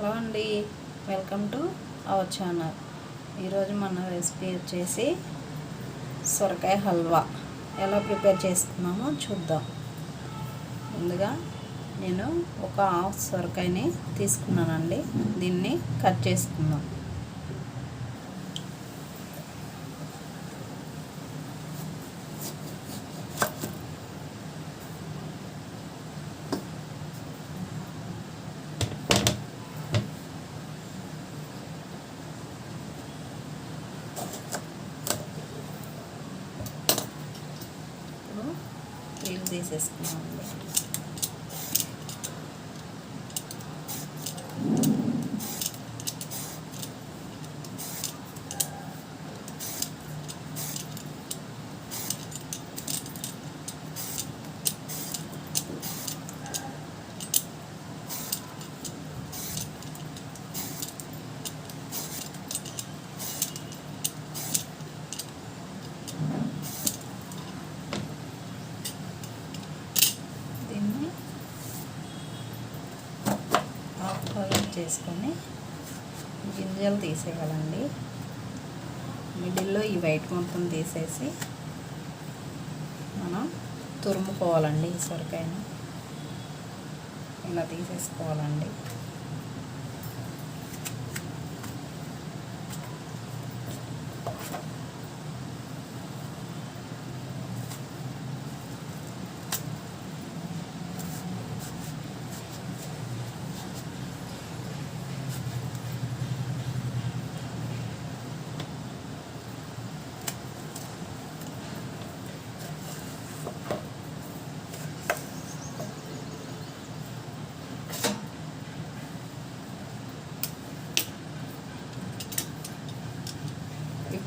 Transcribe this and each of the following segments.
Hello అండి. Welcome to our channel. ఈరోజు మన రెసిపీ వచ్చేసి సొరకాయ హల్వా. ఎలా ప్రిపేర్ చేసుకున్నామో చూద్దాం. ముందుగా నేను ఒక హాఫ్ సొరకాయని తీసుకున్నానండి. దీన్ని కట్ చేసుకుందాం ఇప్పుడు నీళ్ళు తీసేసుకున్నామండి దీన్ని హాఫ్ బాయిల్ చేసుకొని గింజలు తీసేయాలండి. మిడిల్లో ఈ వైట్ మొత్తం తీసేసి మనం తురుముకోవాలండి ఈ సొరకాయను ఇలా తీసేసుకోవాలండి.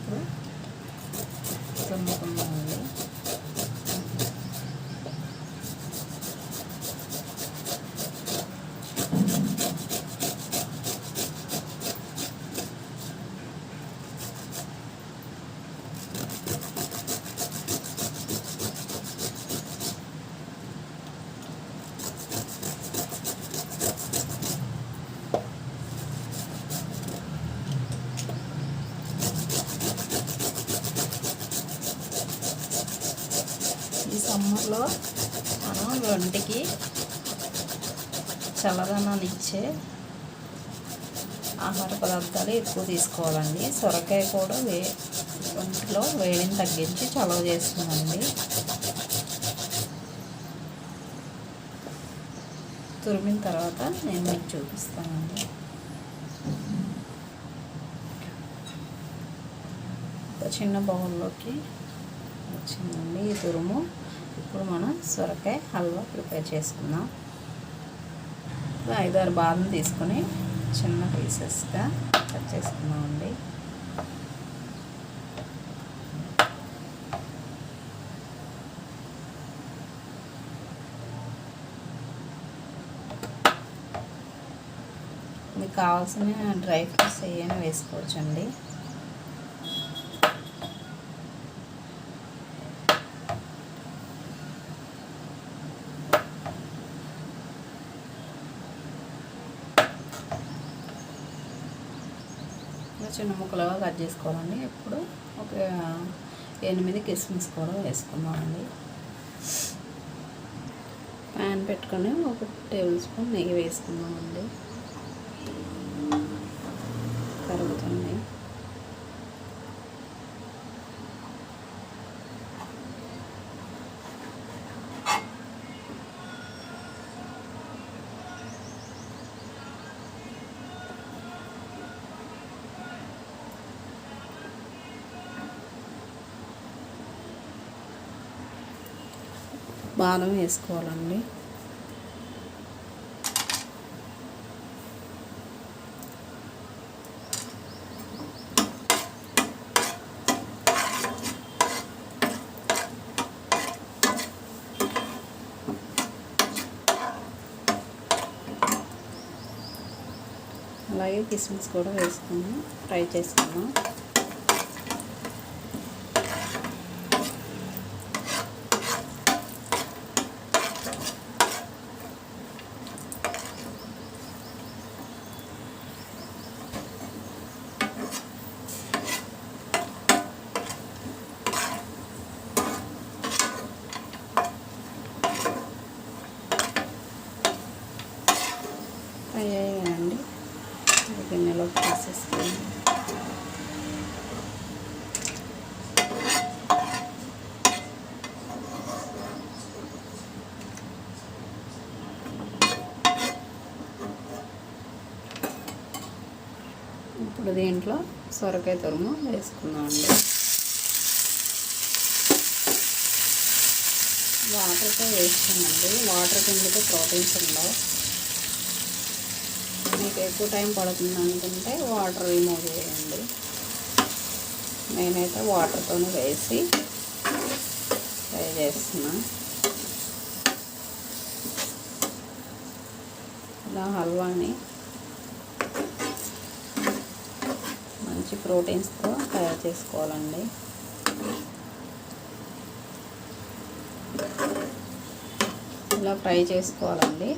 ఇప్పుడు తురుముకుందామండి ఈ సమ్మర్లో మనం ఒంటికి చల్లదనాన్ని ఇచ్చే ఆహార పదార్థాలు ఎక్కువ తీసుకోవాలండి. సొరకాయ కూడా వే ఒంటిలో వేడిని తగ్గించి చలవ చేస్తుందండి. తురిమిన తర్వాత నేను మీకు చూపిస్తానండి. ఒక చిన్న బౌల్లోకి వచ్చిందండి ఈ తురుము. ఇప్పుడు మనం సొరకాయ హల్వా ప్రిపేర్ చేసుకుందాం. ఇప్పుడు ఐదారు బాదం తీసుకొని చిన్న పీసెస్గా కట్ చేసుకుందామండి. మీకు కావాల్సిన డ్రై ఫ్రూట్స్ ఏమైనా వేసుకోవచ్చండి? చిన్న ముక్కలుగా కట్ చేసుకోవాలండి. ఇప్పుడు ఒక ఎనిమిది కిస్మిస్ కూడా వేసుకుందామండి. ప్యాన్ పెట్టుకొని ఒక టేబుల్ స్పూన్ నెయ్యి వేసుకుందామండి. బాదం వేసుకోవాలండి. అలాగే కిస్మిస్ కూడా వేసుకుని ఫ్రై చేసుకున్నాం ఫ్రై అయ్యాయండి గిన్నెలోకి తీసేసుకొని ఇప్పుడు దీంట్లో సొరకాయ తురుము వేసుకుందామండి వాటర్తో వేసుకున్నామండి వాటర్ కిందకి ప్రోటీన్స్ ఉండవు. మీకు ఎక్కువ టైం పడుతుంది అనుకుంటే వాటర్ రిమూవ్ చేయండి. నేనైతే వాటర్తో వేసి ఫ్రై చేస్తున్నా. ఇలా హల్వాని మంచి ప్రోటీన్స్తో తయారు చేసుకోవాలండి. ఇలా ఫ్రై చేసుకోవాలండి.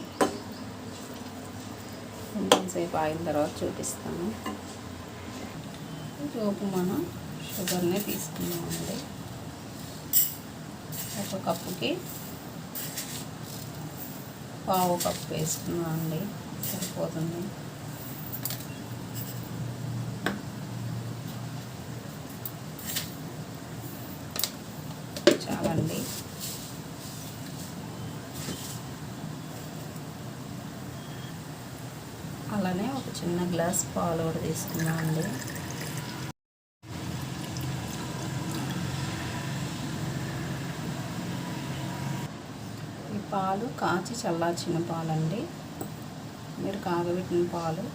కొంచెం సేపు ఆగిన తర్వాత చూపిస్తాను. లోపు మనం షుగర్ని తీసుకున్నామండి ఒక కప్పుకి పావు కప్పు వేసుకున్నామండి సరిపోతుంది. చాలండి అలానే ఒక చిన్న గ్లాస్ పాలు కూడా తీసుకున్నామండి ఈ పాలు కాచి చల్లార్చిన పాలండి. మీరు కాగబెట్టిన పాలు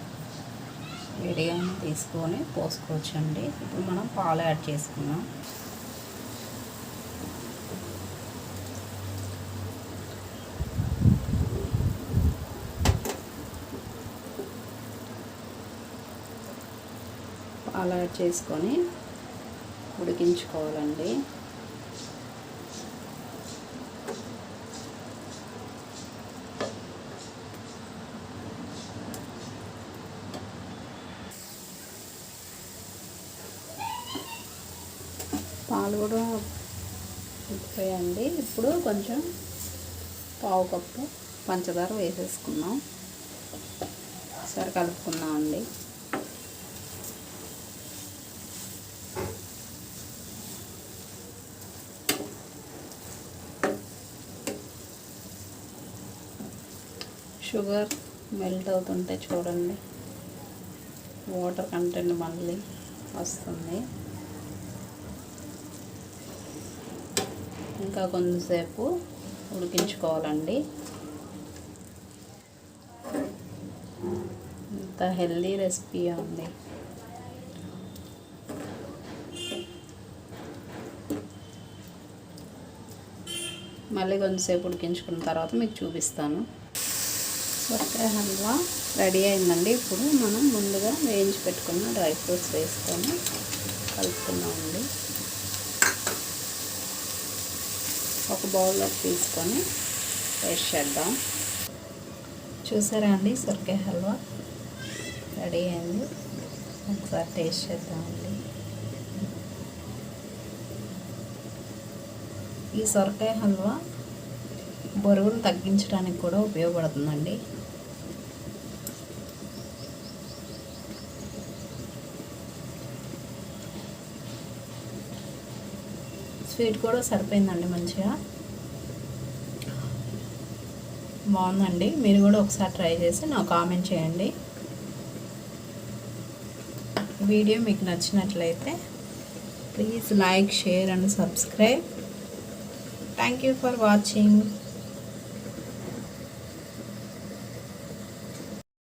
వేడిగా తీసుకొని పోసుకోవచ్చండి. ఇప్పుడు మనం పాలు యాడ్ చేసుకున్నాం అలా చేసుకొని ఉడికించుకోవాలండి. పాలు కూడా ఉడికిపోయండి ఇప్పుడు కొంచెం పావు కప్పు పంచదార వేసేసుకున్నాం సరే కలుపుకున్నామండి అండి షుగర్ మెల్ట్ అవుతుంటే చూడండి. వాటర్ కంటెంట్ మళ్ళీ వస్తుంది. ఇంకా కొంతసేపు ఉడికించుకోవాలండి. ఇంత హెల్దీ రెసిపీ ఉంది మళ్ళీ కొంతసేపు ఉడికించుకున్న తర్వాత మీకు చూపిస్తాను. సొరకాయ హల్వా రెడీ అయిందండి. ఇప్పుడు మనం ముందుగా వేయించి పెట్టుకున్న డ్రై ఫ్రూట్స్ వేసుకొని కలుపుకున్నామండి ఒక బౌల్లోకి తీసుకొని టేస్ట్ చేద్దాం. చూసారా అండి? సొరకాయ హల్వా రెడీ అయింది. ఒకసారి టేస్ట్ చేద్దామండి. ఈ సొరకాయ హల్వా బరువును తగ్గించడానికి కూడా ఉపయోగపడుతుందండి. స్వీట్ కూడా సరిపోయిందండి మంచిగా. బాగుందండి. మీరు కూడా ఒకసారి ట్రై చేసి నాకు కామెంట్ చేయండి. వీడియో మీకు నచ్చినట్లయితే please like share and subscribe. Thank you for watching.